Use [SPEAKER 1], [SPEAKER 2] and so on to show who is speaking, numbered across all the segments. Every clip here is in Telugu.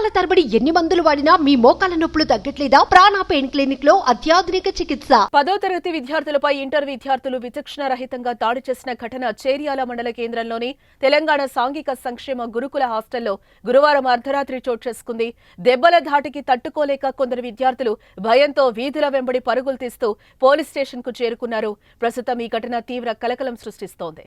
[SPEAKER 1] నెలల తరబడి ఎన్ని మందులు వాడినా మీ మోకాల నొప్పులు తగ్గట్లేదా? ప్రాణ పెయిన్ క్లినిక్లో అత్యాధునిక చికిత్స.
[SPEAKER 2] పదో తరగతి విద్యార్థులపై ఇంటర్ విద్యార్థులు విచక్షణ రహితంగా దాడి చేసిన ఘటన చేర్యాల మండల కేంద్రంలోని తెలంగాణ సాంఘిక సంక్షేమ గురుకుల హాస్టల్లో గురువారం అర్ధరాత్రి చోటు చేసుకుంది. దెబ్బల ధాటికి తట్టుకోలేక కొందరు విద్యార్థులు భయంతో వీధుల వెంబడి పరుగులు తీస్తూ పోలీస్ స్టేషన్కు చేరుకున్నారు. ప్రస్తుతం ఈ ఘటన తీవ్ర కలకలం సృష్టిస్తోంది.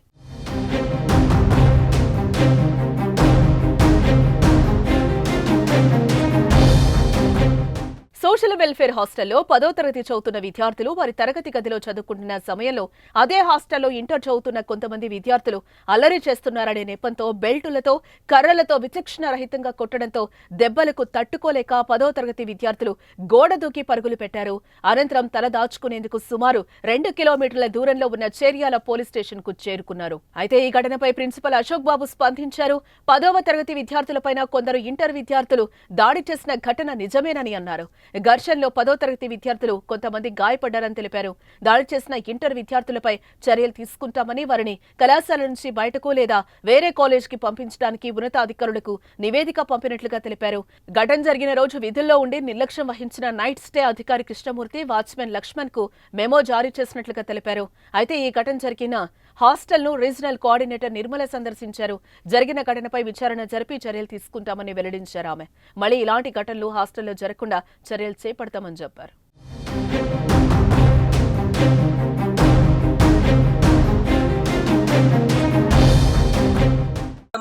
[SPEAKER 2] సోషల్ వెల్ఫేర్ హాస్టల్లో పదో తరగతి చదువుతున్న విద్యార్థులు వారి తరగతి గదిలో చదువుకుంటున్న సమయంలో అదే హాస్టల్లో ఇంటర్ చదువుతున్న కొంతమంది విద్యార్థులు అల్లరి చేస్తున్నారనే నెపంతో బెల్టులతో కర్రలతో విచక్షణ రహితంగా కొట్టడంతో దెబ్బలకు తట్టుకోలేక పదో తరగతి విద్యార్థులు గోడ దూకి పరుగులు పెట్టారు. అనంతరం తల దాచుకునేందుకు సుమారు రెండు కిలోమీటర్ల దూరంలో ఉన్న చేర్యాల పోలీస్ స్టేషన్కు చేరుకున్నారు. అయితే ఈ ఘటనపై ప్రిన్సిపల్ అశోక్ బాబు స్పందించారు. పదవ తరగతి విద్యార్థులపైన కొందరు ఇంటర్ విద్యార్థులు దాడి చేసిన ఘటన నిజమేనని అన్నారు. ఘర్షణలో పదో తరగతి విద్యార్థులు కొంతమంది గాయపడ్డారని తెలిపారు. దాడి చేసిన ఇంటర్ విద్యార్థులపై చర్యలు తీసుకుంటామని వారిని కళాశాల నుంచి బయటకు లేదా వేరే కాలేజీకి పంపించడానికి ఉన్నతాధికారులకు నివేదిక పంపినట్లుగా తెలిపారు. ఘటన జరిగిన రోజు విధుల్లో ఉండి నిర్లక్ష్యం వహించిన నైట్ స్టే అధికారి కృష్ణమూర్తి వాచ్మెన్ లక్ష్మణ్కు మెమో జారీ చేసినట్లుగా తెలిపారు. అయితే ఈ ఘటన జరిగిన హాస్టల్ను రీజనల్ కోఆర్డినేటర్ నిర్మల సందర్శించారు. జరిగిన ఘటనపై విచారణ జరిపి చర్యలు తీసుకుంటామని వెల్లడించారు ఆమె. మళ్ళీ ఇలాంటి ఘటనలు హాస్టల్లో జరగకుండా చర్యలు చేపడతామని చెప్పారు.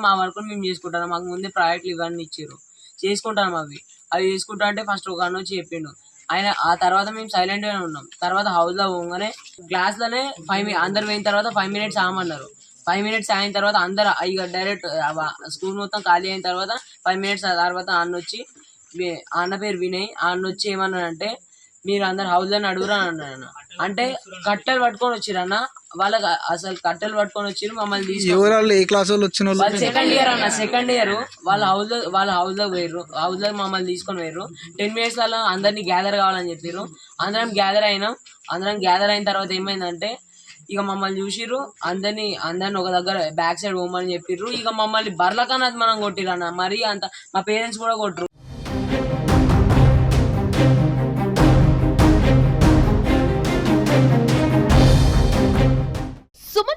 [SPEAKER 3] మా వర్క్ మేము చేసుకుంటాం. మాకు ముందే ప్రాజెక్టులు ఇవన్నీ ఇచ్చారు. చేసుకుంటాం అవి. అవి చేసుకుంటా అంటే ఫస్ట్ ఒక అన్న వచ్చి చెప్పిండు. ఆయన ఆ తర్వాత మేము సైలెంట్ గానే ఉన్నాం. తర్వాత హౌస్లో పోగానే క్లాస్లోనే ఫైవ్ అందరు పోయిన తర్వాత ఫైవ్ మినిట్స్ ఆమన్నారు ఫైవ్ మినిట్స్ అయిన తర్వాత అందరు ఇక డైరెక్ట్ స్కూల్ మొత్తం ఖాళీ అయిన తర్వాత ఫైవ్ మినిట్స్ తర్వాత అన్న వచ్చి అన్న పేరు వినయ్ ఆ అన్న వచ్చి ఏమన్నాడంటే మీరు అందరు హౌస్లోనే అడుగురా అని అన్నాడు అన్న అంటే కట్టెలు పట్టుకొని వచ్చిర్రు అన్న. వాళ్ళకి అసలు కట్టెలు పట్టుకొని వచ్చిర్రు మమ్మల్ని తీసుకొని
[SPEAKER 4] ఎవరు ఏ క్లాస్ వాళ్ళు వచ్చిన వాళ్ళు?
[SPEAKER 3] వాళ్ళు సెకండ్ ఇయర్ అన్న సెకండ్ ఇయర్ వాళ్ళ హౌస్లో వాళ్ళ హౌస్లో పోయారు హౌస్లో మమ్మల్ని తీసుకొని పోయారు టెన్ మినిట్స్లలో అందరినీ గ్యాదర్ కావాలని చెప్పారు అందరం గ్యాదర్ అయినాం. అందరం గ్యాదర్ అయిన తర్వాత ఏమైందంటే ఇక మమ్మల్ని చూసిర్రు. అందరినీ అందరిని ఒక దగ్గర బ్యాక్ సైడ్ పోమని చెప్పిర్రు. ఇక మమ్మల్ని బర్లకన్నా మనం కొట్టిర్రు అన్న. మరి అంత మా పేరెంట్స్ కూడా కొట్టరు